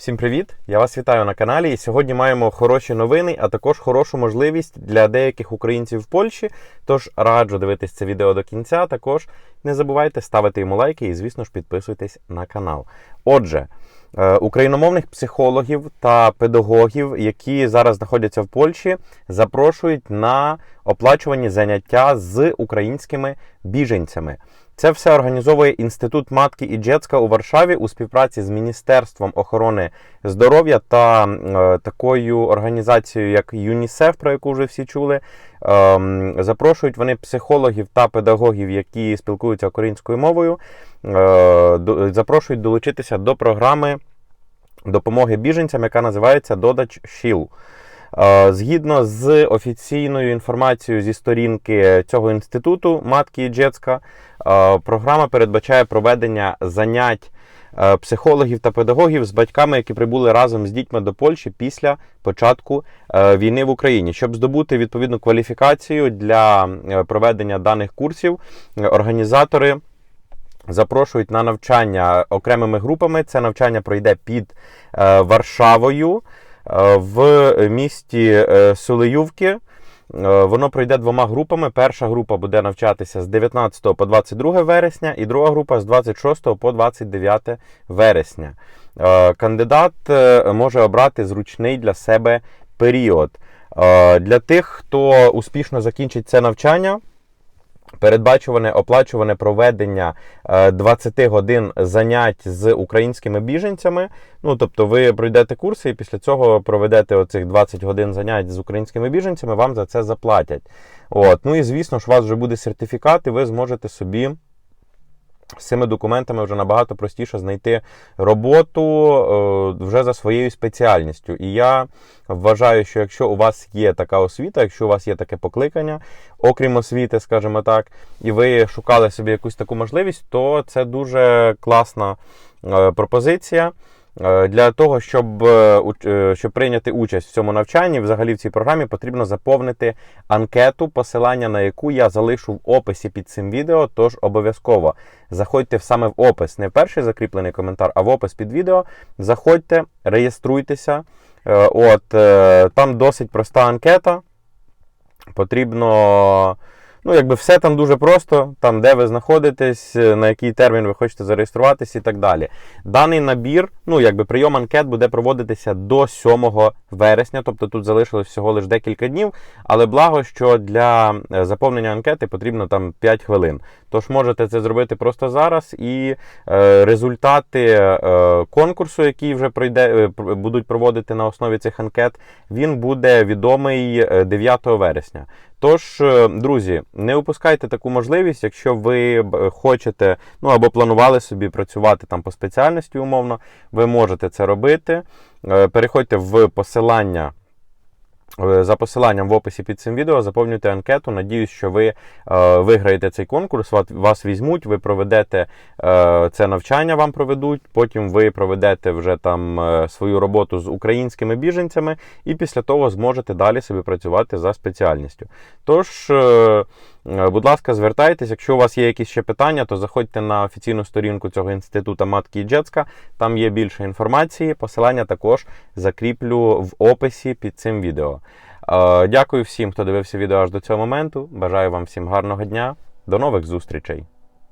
Всім привіт! Я вас вітаю на каналі. І сьогодні маємо хороші новини, а також хорошу можливість для деяких українців в Польщі. Тож раджу дивитись це відео до кінця. Також не забувайте ставити йому лайки і, звісно ж, підписуйтесь на канал. Отже, е, україномовних психологів та педагогів, які зараз знаходяться в Польщі, запрошують на оплачувані заняття з українськими біженцями. Це все організовує Інститут матки і Джецька у Варшаві у співпраці з Міністерством охорони здоров'я та е, такою організацією, як ЮНІСЕФ, про яку вже всі чули. Ем, запрошують вони психологів та педагогів, які спілкуються українською мовою. Е, до- запрошують долучитися до програми допомоги біженцям, яка називається Додач Шіл. Е, Згідно з офіційною інформацією зі сторінки цього інституту матки і Джецька, е, програма передбачає проведення занять е, психологів та педагогів з батьками, які прибули разом з дітьми до Польщі після початку війни в Україні. Щоб здобути відповідну кваліфікацію для проведення даних курсів, організатори запрошують на навчання окремими групами. Це навчання пройде під е, Варшавою в місті е, Сулеювки. Е, Воно пройде двома групами. Перша група буде навчатися з 19 по 22 вересня, і друга група з 26 по 29 вересня. Е, Кандидат може обрати зручний для себе період. Для тих, хто успішно закінчить це навчання, передбачуване оплачуване проведення е, 20 годин занять з українськими біженцями. Ну тобто, ви пройдете курси і після цього проведете оцих 20 годин занять з українськими біженцями, вам за це заплатять. От. Ну і звісно ж, у вас вже буде сертифікат, і ви зможете собі. З цими документами вже набагато простіше знайти роботу е, вже за своєю спеціальністю. І я вважаю, що якщо у вас є така освіта, якщо у вас є таке покликання, окрім освіти, скажімо так, і ви шукали собі якусь таку можливість, то це дуже класна е, пропозиція. Е, Для того, щоб, е, е, щоб прийняти участь в цьому навчанні, взагалі в цій програмі потрібно заповнити анкету, посилання на яку я залишу в описі під цим відео. Тож обов'язково заходьте саме в опис, не в перший закріплений коментар, а в опис під відео. Заходьте, реєструйтеся. От там досить проста анкета. Потрібно. Ну, якби все там дуже просто, там де ви знаходитесь, е, на який термін ви хочете зареєструватись і так далі. Даний набір, ну якби прийом анкет буде проводитися до 7 вересня, тобто тут залишилось всього лише декілька днів. Але благо, що для е, заповнення анкети потрібно там 5 хвилин. Тож можете це зробити просто зараз, і е, результати е, конкурсу, який вже пройде, е, будуть проводити на основі цих анкет, він буде відомий е, 9 вересня. Тож, е, друзі, не упускайте таку можливість, якщо ви хочете, ну або планували собі працювати там по спеціальності умовно, ви можете це робити. Е, Переходьте в посилання. Е, За посиланням в описі під цим відео заповнюйте анкету. Надіюсь, що ви е, виграєте цей конкурс, вас візьмуть, ви проведете е, це навчання, вам проведуть. Потім ви проведете вже там е, свою роботу з українськими біженцями, і після того зможете далі собі працювати за спеціальністю. Тож, е, будь ласка, звертайтесь. Якщо у вас є якісь ще питання, то заходьте на офіційну сторінку цього інституту Матки і Джецька. Там є більше інформації. Посилання також закріплю в описі під цим відео. Е, Дякую всім, хто дивився відео аж до цього моменту. Бажаю вам всім гарного дня. До нових зустрічей!